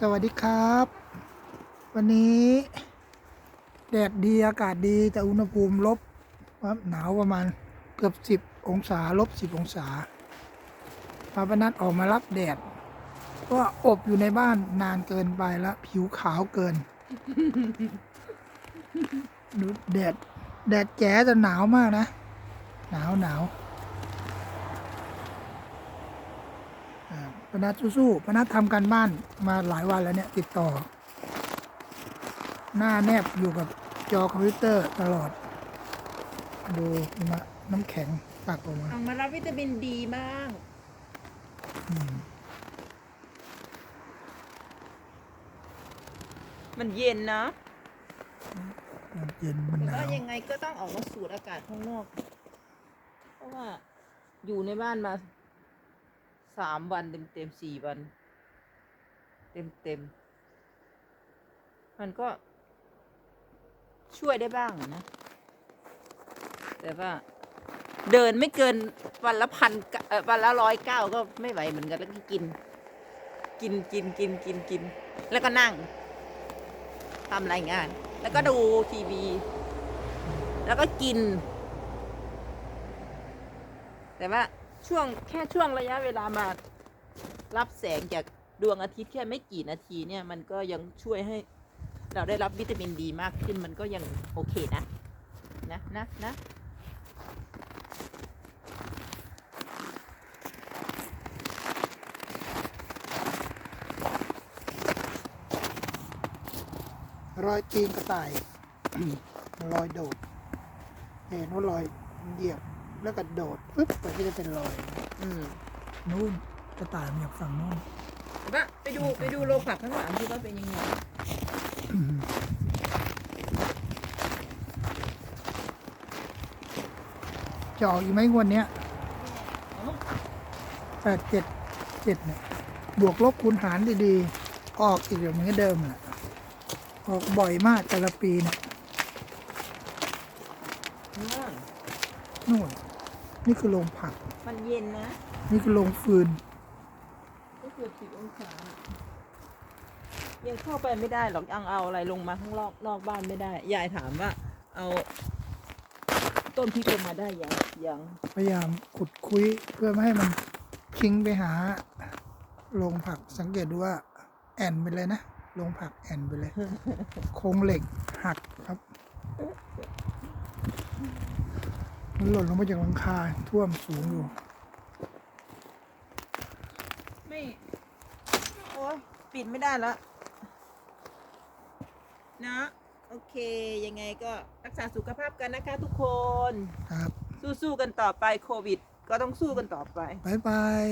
สวัสดีครับ วันนี้แดดดีอากาศดีแต่อุณหภูมิลบหนาวประมาณเกือบสิบองศาลบสิบองศาพาปนัดออกมารับแดดเพราะว่าอบอยู่ในบ้านนานเกินไปแล้ว ผิวขาวเกินดูแดดแดดแจ๋แต่หนาวมากนะ หนาวหนาวอ่า ปนัดสู้ๆปนัดทำการบ้านมาหลายวันแล้วเนี่ยติดต่อ หน้าแนบอยู่กับจอคอมพิวเตอร์ตลอด ดูหิมะน้ำแข็งตักออกมาเอามารับวิตามินดีบ้างอืมมันเย็นนะมันเย็นมันหแต่นาว่าวยังไงก็ต้องออกมาสูดอากาศข้างนอก เพราะว่าอยู่ในบ้านมา สามวันเต็มเต็มสี่วัน เต็มเต็มมันก็ช่วยได้บ้างนะ แต่ว่าเดินไม่เกินวันละพันวันละร้อยเก้าก็ไม่ไหวเหมือนกันแล้วก็กิน กินกินกินกินกิน แล้วก็นั่งทำรายงาน แล้วก็ดูทีวี แล้วก็กิน แต่ว่า ช่วงแค่ช่วงระยะเวลามารับแสงจากดวงอาทิตย์แค่ไม่กี่นาทีเนี่ย มันก็ยังช่วยให้เราได้รับวิตามินดีมากขึ้นมันก็ยังโอเคนะ นะนะนะรอยตีนกระต่าย รอยโดดเห็นว่ารอยเหยียบ แล้วก็โดดปึ๊บไปก็จะเป็นรอยอืมนู่นกระต่ายมันอยากฝั่งนู่นว่าไปดูไปดูโรงผักข้างหลังดูว่าเป็นยังไงจะออกอีกไหมงวันเนี้ยแปดเจ็ดเจ็ดเนี่ย บวกลบคูณหารดีๆ ออกอีกอย่างเหมือนเดิมแหละออกบ่อยมากแต่ละปีเนี่ย นู่นนี่คือโรงผัก มันเย็นนะ นี่คือโรงฟืน ก็เกือบสิบองศายังเข้าไปไม่ได้หรอกยังเอาอะไรลงมาข้างนอกนอกบ้านไม่ได้ ยายถามว่า เอา ต้นพริกลงมาได้ยังยังพยายามขุดคุยเพื่อไม่ให้มันชิงไปหาโรงผักสังเกตดูว่า แอนไปเลยนะโรงผักแอนไปเลย โครงเหล็กหักครับ มันหล่นลงมาจากหลังคาท่วมสูงอยู่ ไม่ โอ้ยปิดไม่ได้แล้วนะ โอเค ยังไงก็รักษาสุขภาพกันนะคะทุกคน ครับ สู้ๆกันต่อไปโควิด ก็ต้องสู้กันต่อไป บ๊ายบาย